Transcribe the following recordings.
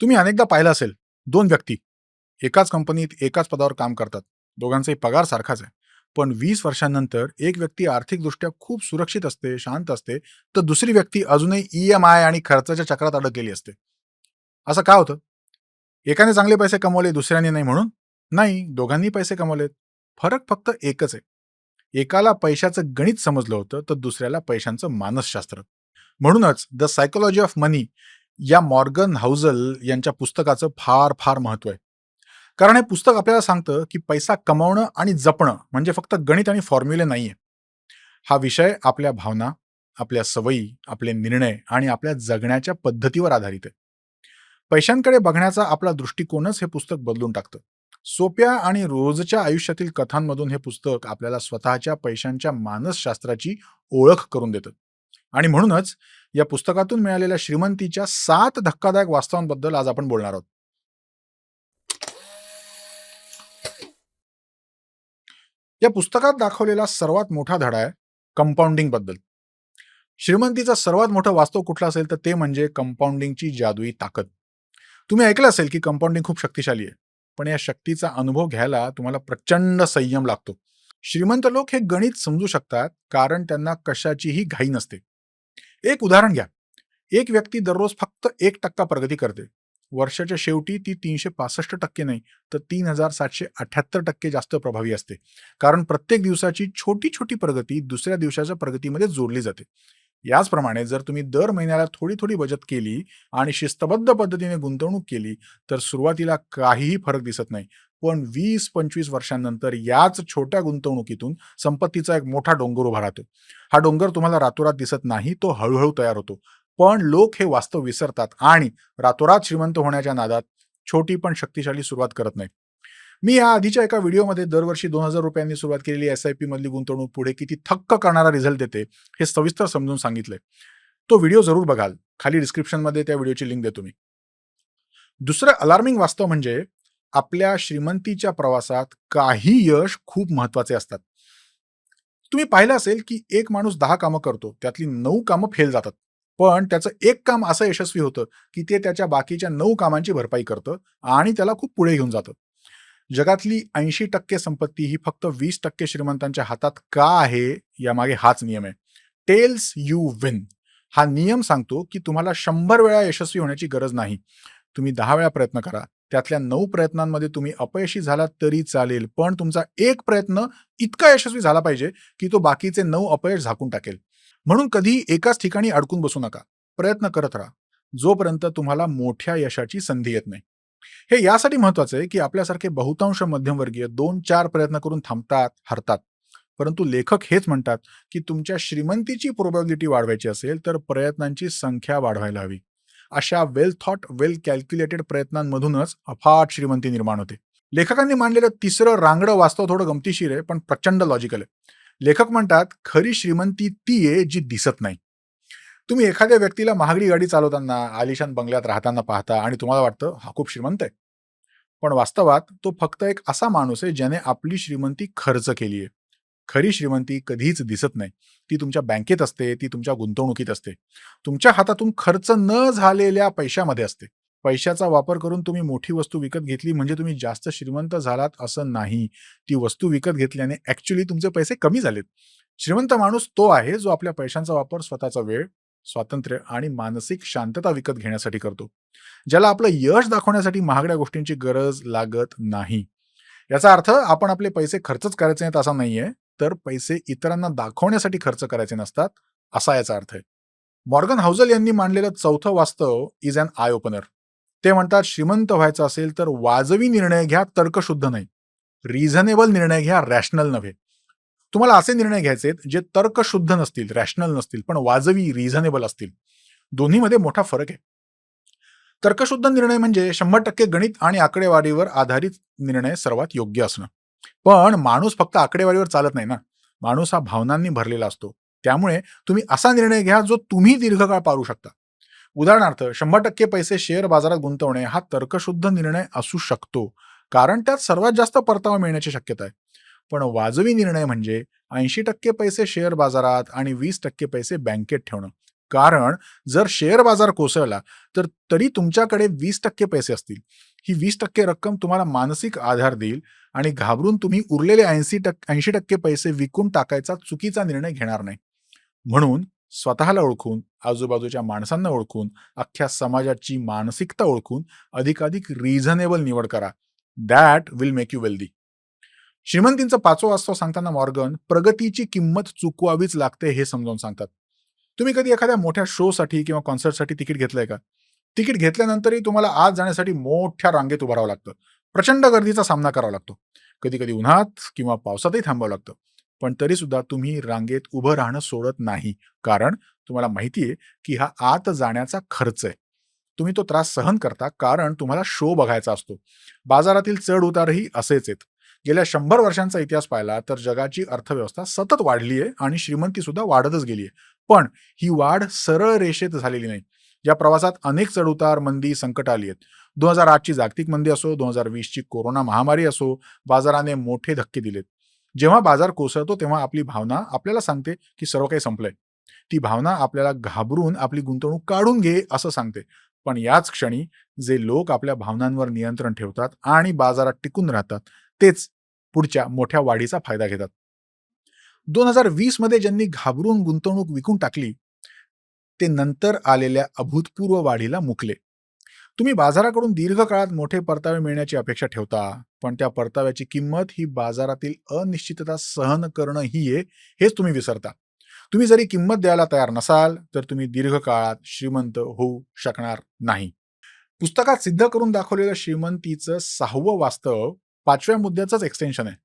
तुम्ही अनेकदा पाहिलं असेल दोन व्यक्ती एकाच कंपनीत एकाच पदावर काम करतात. दोघांचाही पगार सारखाच आहे. पण वीस वर्षांनंतर एक व्यक्ती आर्थिकदृष्ट्या खूप सुरक्षित असते शांत असते तर दुसरी व्यक्ती अजूनही ई एम आय आणि खर्चाच्या चक्रात अडकलेली असते. असं का होतं? एकाने चांगले पैसे कमवले दुसऱ्याने नाही म्हणून? नाही दोघांनी पैसे कमवलेत. फरक फक्त एकच आहे. एकाला पैशाचं गणित समजलं होतं तर दुसऱ्याला पैशांचं मानसशास्त्र. म्हणूनच द सायकोलॉजी ऑफ मनी या मॉर्गन हाऊझल यांच्या पुस्तकाचं फार फार महत्त्व आहे. कारण हे पुस्तक आपल्याला सांगतं की पैसा कमावणं आणि जपणं म्हणजे फक्त गणित आणि फॉर्म्युले नाहीये. हा विषय आपल्या भावना आपल्या सवयी आपले निर्णय आणि आपल्या जगण्याच्या पद्धतीवर आधारित आहे. पैशांकडे बघण्याचा आपला दृष्टिकोनच हे पुस्तक बदलून टाकतं. सोप्या आणि रोजच्या आयुष्यातील कथांमधून हे पुस्तक आपल्याला स्वतःच्या पैशांच्या मानसशास्त्राची ओळख करून देतं. आणि म्हणूनच या पुस्तकातून मिळालेल्या श्रीमंतीच्या सात धक्कादायक वास्तवांबद्दल आज आपण बोलणार आहोत. या पुस्तकात दाखवलेला सर्वात मोठा धडा आहे कंपाऊंडिंगबद्दल. श्रीमंतीचा सर्वात मोठं वास्तव कुठला असेल तर ते म्हणजे कंपाऊंडिंगची जादुई ताकद. तुम्ही ऐकलं असेल की कंपाऊंडिंग खूप शक्तिशाली आहे पण या शक्तीचा अनुभव घ्यायला तुम्हाला प्रचंड संयम लागतो. श्रीमंत लोक हे गणित समजू शकतात कारण त्यांना कशाचीही घाई नसते. एक उदाहरण घ्या. एक व्यक्ती दररोज फक्त एक टक्का प्रगती करते. वर्षाच्या शेवटी ती तीनशे पासष्ट टक्के नाही तर तीन हजार सातशे अठ्याहत्तर टक्के जास्त प्रभावी असते. कारण प्रत्येक दिवसाची छोटी छोटी प्रगती दुसऱ्या दिवसाच्या प्रगतीमध्ये जोडली जाते. याचप्रमाणे जर तुम्ही दर महिन्याला थोडी थोडी बचत केली आणि शिस्तबद्ध पद्धतीने गुंतवणूक केली तर सुरुवातीला काहीही फरक दिसत नाही. पण वीस पंचवीस वर्षांनंतर याच छोट्या गुंतवणुकीतून संपत्तीचा एक मोठा डोंगर उभा राहतो हा डोंगर तुम्हाला रातोरात दिसत नाही तो हळूहळू तयार होतो. पण लोक हे वास्तव विसरतात आणि रातोरात श्रीमंत होण्याच्या नादात छोटी पण शक्तिशाली सुरुवात करत नाही मी या आधीच्या एका व्हिडिओमध्ये दरवर्षी दोन हजार रुपयांनी सुरुवात केलेली एस आय पी मधली गुंतवणूक पुढे किती थक्क करणारा रिझल्ट देते हे सविस्तर समजून सांगितलंय. तो व्हिडिओ जरूर बघाल. खाली डिस्क्रिप्शनमध्ये त्या व्हिडिओची लिंक देतो मी. दुसरं अलार्मिंग वास्तव म्हणजे आपल्या श्रीमंतीच्या प्रवासात काही यश खूप महत्त्वाचे असतात. तुम्ही पाहिलं असेल की एक माणूस दहा कामं करतो त्यातली नऊ कामं फेल जातात. पण त्याचं एक काम असं यशस्वी होतं की ते त्याच्या बाकीच्या नऊ कामांची भरपाई करतं आणि त्याला खूप पुढे घेऊन जातं. जगातली ऐंशी टक्के संपत्ती ही फक्त वीस टक्के श्रीमंतांच्या हातात का आहे यामागे हाच नियम आहे. टेल्स यू विन हा नियम सांगतो की तुम्हाला शंभर वेळा यशस्वी होण्याची गरज नाही. तुम्ही दहा वेळा प्रयत्न करा त्यातल्या नऊ प्रयत्नांमध्ये तुम्ही अपयशी झालात तरी चालेल पण तुमचा एक प्रयत्न इतका यशस्वी झाला पाहिजे की तो बाकीचे नऊ अपयश झाकून टाकेल. म्हणून कधी एकाच ठिकाणी अडकून बसू नका. प्रयत्न करत राहा. जोपर्यंत तुम्हाला मोठ्या यशाची संधी येत नाही. हे यासाठी महत्वाचं आहे की आपल्यासारखे बहुतांश मध्यमवर्गीय दोन चार प्रयत्न करून थांबतात हरतात. परंतु लेखक हेच म्हणतात की तुमच्या श्रीमंतीची प्रोबॅबिलिटी वाढवायची असेल तर प्रयत्नांची संख्या वाढवायला हवी. अशा वेल थॉट वेल कॅल्क्युलेटेड प्रयत्नांमधूनच अफाट श्रीमंती निर्माण होते. लेखकांनी मांडलेलं तिसरं रांगडं वास्तव थोडं गमतीशीर आहे पण प्रचंड लॉजिकल आहे. लेखक म्हणतात खरी श्रीमंती ती आहे जी दिसत नाही. तुम्ही एखाद्या व्यक्तीला महागडी गाडी चालवताना आलिशान बंगल्यात राहताना पाहता आणि तुम्हाला वाटतं हा खूप श्रीमंत आहे. पण वास्तवात तो फक्त एक असा माणूस आहे ज्याने आपली श्रीमंती खर्च केली आहे. खरी श्रीमंती कधीच दिसत नाही. ती तुमच्या बँकेत असते ती तुमच्या गुंतवणुकीत असते. तुमच्या हातातून खर्च न झालेल्या पैशामध्ये असते. पैशाचा वापर करून तुम्ही मोठी वस्तू विकत घेतली म्हणजे तुम्ही जास्त श्रीमंत झालात असं नाही. ती वस्तू विकत घेतल्याने ऍक्च्युली तुमचे पैसे कमी झालेत. श्रीमंत माणूस तो आहे जो आपल्या पैशांचा वापर स्वतःचा वेळ स्वातंत्र्य आणि मानसिक शांतता विकत घेण्यासाठी करतो. ज्याला आपलं यश दाखवण्यासाठी महागड्या गोष्टींची गरज लागत नाही. याचा अर्थ आपण आपले पैसे खर्चच करायचे नाहीत असा नाहीये. तर पैसे इतरांना दाखवण्यासाठी खर्च करायचे नसतात असा याचा अर्थ आहे. मॉर्गन हाऊजल यांनी मांडलेलं चौथं वास्तव इज अन आय ओपनर ते म्हणतात श्रीमंत व्हायचं असेल तर वाजवी निर्णय घ्या तर्कशुद्ध नाही. रिझनेबल निर्णय घ्या रॅशनल नव्हे. तुम्हाला असे निर्णय घ्यायचे जे तर्कशुद्ध नसतील रॅशनल नसतील पण वाजवी रिझनेबल असतील. दोन्हीमध्ये मोठा फरक आहे. तर्कशुद्ध निर्णय म्हणजे शंभर टक्के गणित आणि आकडेवारीवर आधारित निर्णय सर्वात योग्य असणं. पण माणूस फक्त आकडेवारीवर चालत नाही ना. माणूस हा भावनांनी भरलेला असतो. त्यामुळे तुम्ही असा निर्णय घ्या जो तुम्ही दीर्घकाळ पारू शकता. उदाहरणार्थ शंभर टक्के पैसे शेअर बाजारात गुंतवणे हा तर्कशुद्ध निर्णय असू शकतो. कारण त्यात सर्वात जास्त परतावा मिळण्याची शक्यता आहे. पण वाजवी निर्णय म्हणजे ऐंशी टक्के पैसे शेअर बाजारात आणि वीस टक्के पैसे बँकेत ठेवणं. कारण जर शेअर बाजार कोसळला तर तरी तुमच्याकडे वीस टक्के पैसे असतील. ही वीस टक्के रक्कम तुम्हाला मानसिक आधार देईल आणि घाबरून तुम्ही उरलेले ऐंशी टक्के ऐंशी टक्के पैसे विकून टाकायचा चुकीचा निर्णय घेणार नाही. म्हणून स्वतःला ओळखून आजूबाजूच्या माणसांना ओळखून अख्ख्या समाजाची मानसिकता ओळखून अधिकाधिक रिझनेबल निवड करा. That will make you wealthy श्रीमंतींचं पाचवा वास्तव सांगताना मॉर्गन प्रगतीची किंमत चुकवावीच लागते हे समजावून सांगतात. तुम्ही कधी एखाद्या मोठ्या शोसाठी किंवा कॉन्सर्टसाठी तिकीट घेतलंय का? तिकीट घेतल्यानंतरही तुम्हाला आज जाण्यासाठी मोठ्या रांगेत उभं राहावं लागतं. प्रचंड गर्दीचा सामना करावा लागतो. कधी कधी उन्हात किंवा पावसातही थांबावं लागतं. पण तरी सुद्धा तुम्ही रांगेत उभं राहणं सोडत नाही. कारण तुम्हाला माहिती आहे की हा आत जाण्याचा खर्च आहे. तुम्ही तो त्रास सहन करता कारण तुम्हाला शो बघायचा असतो. बाजारातील चढ उतारही असेच आहेत. गेल्या शंभर वर्षांचा इतिहास पाहिला तर जगाची अर्थव्यवस्था सतत वाढली आहे आणि श्रीमंती सुद्धा वाढतच गेली आहे पण ही वाढ सरळ रेषेत झालेली नाही. या प्रवासात अनेक चढउतार मंदी संकट आली आहेत. दोन हजार आठची जागतिक मंदी असो दोन हजार वीसची कोरोना महामारी असो बाजाराने मोठे धक्के दिलेत. जेव्हा बाजार कोसळतो तेव्हा आपली भावना आपल्याला सांगते की सर्व काही संपलंय. ती भावना आपल्याला घाबरून आपली गुंतवणूक काढून घे असं सांगते. पण याच क्षणी जे लोक आपल्या भावनांवर नियंत्रण ठेवतात आणि बाजारात टिकून राहतात तेच पुढच्या मोठ्या वाढीचा फायदा घेतात. दोन हजार वीसमध्ये ज्यांनी घाबरून गुंतवणूक विकून टाकली ते नंतर आलेल्या अभूतपूर्व वाढीला मुकले. तुम्ही बाजाराकडून दीर्घकाळात मोठे परतावे मिळण्याची अपेक्षा ठेवता पण त्या परताव्याची किंमत ही बाजारातील अनिश्चितता सहन करणं ही आहे हेच तुम्ही विसरता. तुम्ही जरी किंमत द्यायला तयार नसाल तर तुम्ही दीर्घकाळात श्रीमंत होऊ शकणार नाही. पुस्तकात सिद्ध करून दाखवलेलं श्रीमंतीचं सहावं वास्तव पाचव्या मुद्द्याचंच एक्सटेन्शन आहे.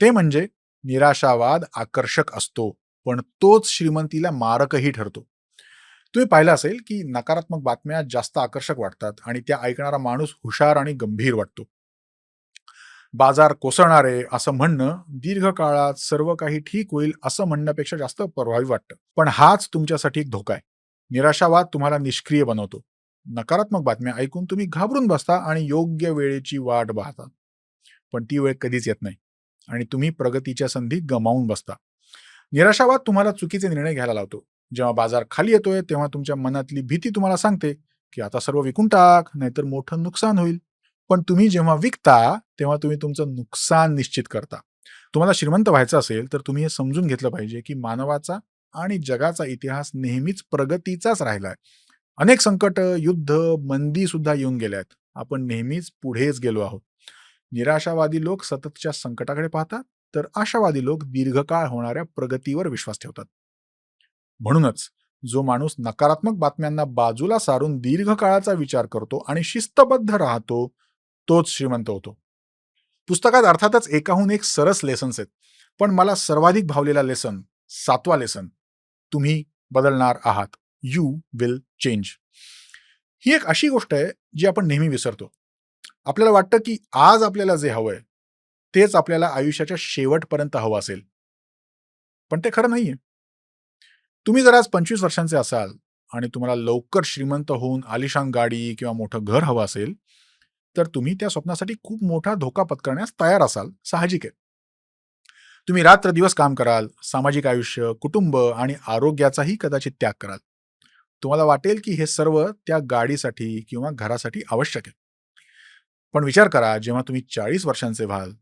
ते म्हणजे निराशावाद आकर्षक असतो पण तोच श्रीमंतीला मारकही ठरतो. तुम्ही पाहिलं असेल की नकारात्मक बातम्या जास्त आकर्षक वाटतात आणि त्या ऐकणारा माणूस हुशार आणि गंभीर वाटतो. बाजार कोसळणारे असं म्हणणं दीर्घकाळात सर्व काही ठीक होईल असं म्हणण्यापेक्षा जास्त प्रभावी वाटतं. पण हाच तुमच्यासाठी एक धोका आहे. निराशावाद तुम्हाला निष्क्रिय बनवतो. नकारात्मक बातम्या ऐकून तुम्ही घाबरून बसता आणि योग्य वेळेची वाट पाहता. पण ती वेळ कधीच येत नाही. आणि तुम्ही प्रगतीच्या संधी गमावून बसता. निराशावाद तुम्हाला चुकीचे निर्णय घ्यायला लावतो. जेव्हा बाजार खाली येतोय तेव्हा तुमच्या मनातली भीती तुम्हाला सांगते की आता सर्व विकून टाक नाहीतर मोठं नुकसान होईल. पण तुम्ही जेव्हा विकता तेव्हा तुम्ही तुमचं नुकसान निश्चित करता. तुम्हाला श्रीमंत व्हायचं असेल तर तुम्ही हे समजून घेतलं पाहिजे की मानवाचा आणि जगाचा इतिहास नेहमीच प्रगतीचाच राहिलाय. अनेक संकट युद्ध मंदी सुद्धा येऊन गेल्या आहेत आपण नेहमीच पुढेच गेलो आहोत. निराशावादी लोक सततच्या संकटाकडे पाहतात तर आशावादी लोक दीर्घकाळ होणाऱ्या प्रगतीवर विश्वास ठेवतात. म्हणूनच जो माणूस नकारात्मक बातम्यांना बाजूला सारून दीर्घकाळाचा विचार करतो आणि शिस्तबद्ध राहतो तोच श्रीमंत होतो. पुस्तकात अर्थातच एकाहून एक सरस लेसन्स आहेत पण मला सर्वाधिक भावलेला लेसन सातवा लेसन तुम्ही बदलणार आहात. यू विल चेंज ही एक अशी गोष्ट आहे जी आपण नेहमी विसरतो. आपल्याला वाटतं की आज आपल्याला जे हवंय तेच आपल्याला आयुष्याच्या शेवटपर्यंत हवं असेल. पण ते खरं नाहीये. तुम्ही जर आज पंचवीस वर्षांचे असाल आणि तुम्हाला लवकर श्रीमंत होऊन आलिशान गाडी किंवा मोठं घर हवं असेल तर तुम्ही त्या स्वप्नासाठी खूप मोठा धोका पत्करण्यास तयार असाल साहजिक आहे. तुम्ही रात्र दिवस काम कराल सामाजिक आयुष्य कुटुंब आणि आरोग्याचाही कदाचित त्याग कराल. तुम्हाला वाटेल की हे सर्व त्या गाडीसाठी किंवा घरासाठी आवश्यक आहे. पण विचार करा जेव्हा तुम्ही चाळीस वर्षांचे व्हाल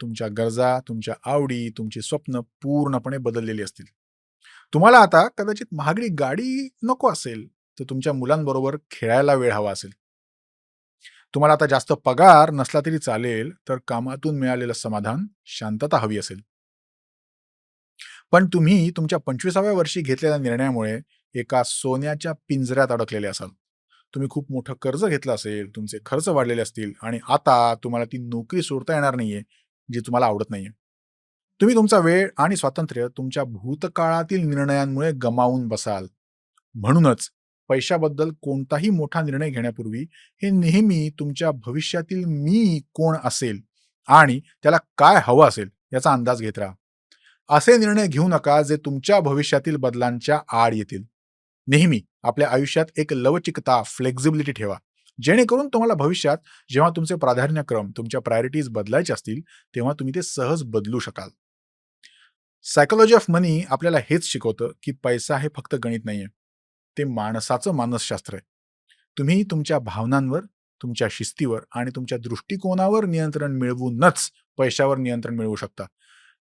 तुमच्या गरजा तुमच्या आवडी तुमची स्वप्न पूर्णपणे बदललेली असतील. तुम्हाला आता कदाचित महागडी गाडी नको असेल तर तुमच्या मुलांबरोबर खेळायला वेळ हवा असेल. तुम्हाला आता जास्त पगार नसला तरी चालेल तर कामातून मिळालेलं समाधान शांतता हवी असेल. पण तुम्ही तुमच्या पंचवीसाव्या वर्षी घेतलेल्या निर्णयामुळे एका सोन्याच्या पिंजऱ्यात अडकलेले असाल. तुम्ही खूप मोठं कर्ज घेतलं असेल तुमचे खर्च वाढलेले असतील आणि आता तुम्हाला ती नोकरी सोडता येणार नाहीये जी तुम्हाला आवडत नाहीये. तुम्ही तुमचा वेळ आणि स्वातंत्र्य तुमच्या भूतकाळातील निर्णयांमुळे गमावून बसाल. म्हणूनच पैशाबद्दल कोणताही मोठा निर्णय घेण्यापूर्वी हे नेहमी तुमच्या भविष्यातील मी कोण असेल आणि त्याला काय हवं असेल याचा अंदाज घेत राहा. असे निर्णय घेऊ नका जे तुमच्या भविष्यातील बदलांच्या आड येतील. नेहमी आपल्या आयुष्यात एक लवचिकता फ्लेक्झिबिलिटी ठेवा जेणेकरून तुम्हाला भविष्यात जेव्हा तुमचे प्राधान्यक्रम तुमच्या प्रायोरिटीज बदलायचे असतील तेव्हा तुम्ही ते सहज बदलू शकाल सायकोलॉजी ऑफ मनी आपल्याला हेच शिकवतं की पैसा हे फक्त गणित नाहीये ते माणसाचं मानसशास्त्र आहे. तुम्ही तुमच्या भावनांवर, तुमच्या शिस्तीवर आणि तुमच्या दृष्टिकोनावर नियंत्रण मिळवूनच पैशावर नियंत्रण मिळवू शकता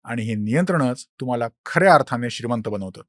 आणि हे नियंत्रणच तुम्हाला खऱ्या अर्थाने श्रीमंत बनवतं.